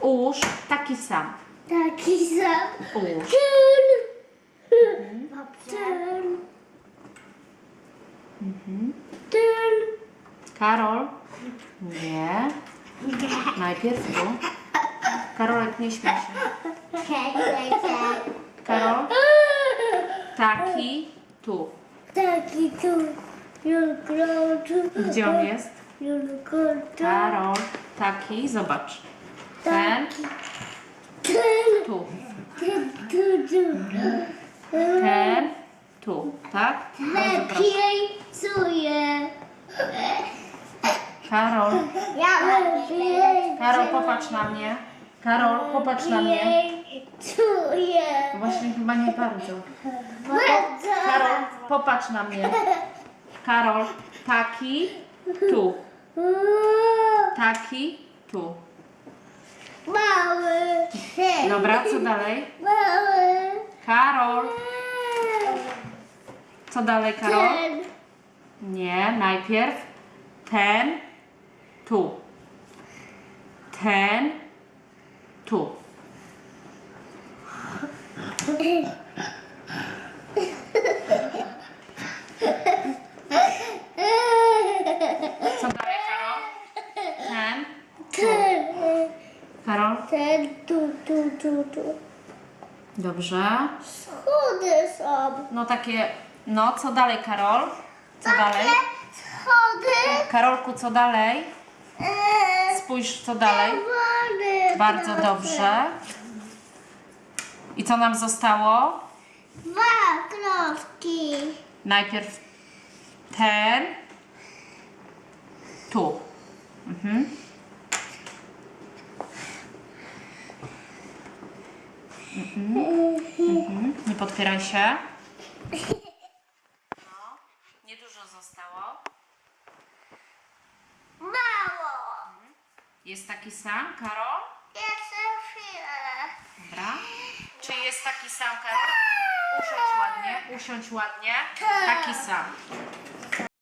Ułóż taki sam. Taki sam. Ułóż. Ten. Ten. Ten. Karol. Nie. Najpierw tu. Karolek, nie śmiej się. Karol. Taki. Tu. Taki tu. Gdzie on jest? Karol. Taki. Zobacz. Ten. Tu. Ten. Tu. Tak? Bardzo proszę. Lepiej czuję. Karol. Ja lepiej Karol, popatrz na mnie. Karol, popatrz na mnie. Czuję. Właśnie chyba nie bardzo. Bardzo. Karol, popatrz na mnie. Karol, taki, tu. Taki, tu. Mały. Dobra, co dalej? Mały. Karol. Co dalej, Karol? Ten. Nie, najpierw ten, tu. Ten, tu. Co dalej, Karol? Ten, Ten. Karol. Ten. Tu, tu, tu, tu. Dobrze. Schody są. No takie, no co dalej, Karol? Co dalej? Schody. Karolku, co dalej? Eee, Spójrz, co dalej. Wody. Bardzo dobrze. I co nam zostało? Dwa klocki. Najpierw ten, tu. Mhm. Mhm. Mhm. Nie podpieraj się. No, niedużo zostało. Mało. Jest taki sam, Karol? Jeszcze chwilę. Dobra. Czy jest taki sam, Karol? Usiądź ładnie, usiądź ładnie. Taki sam.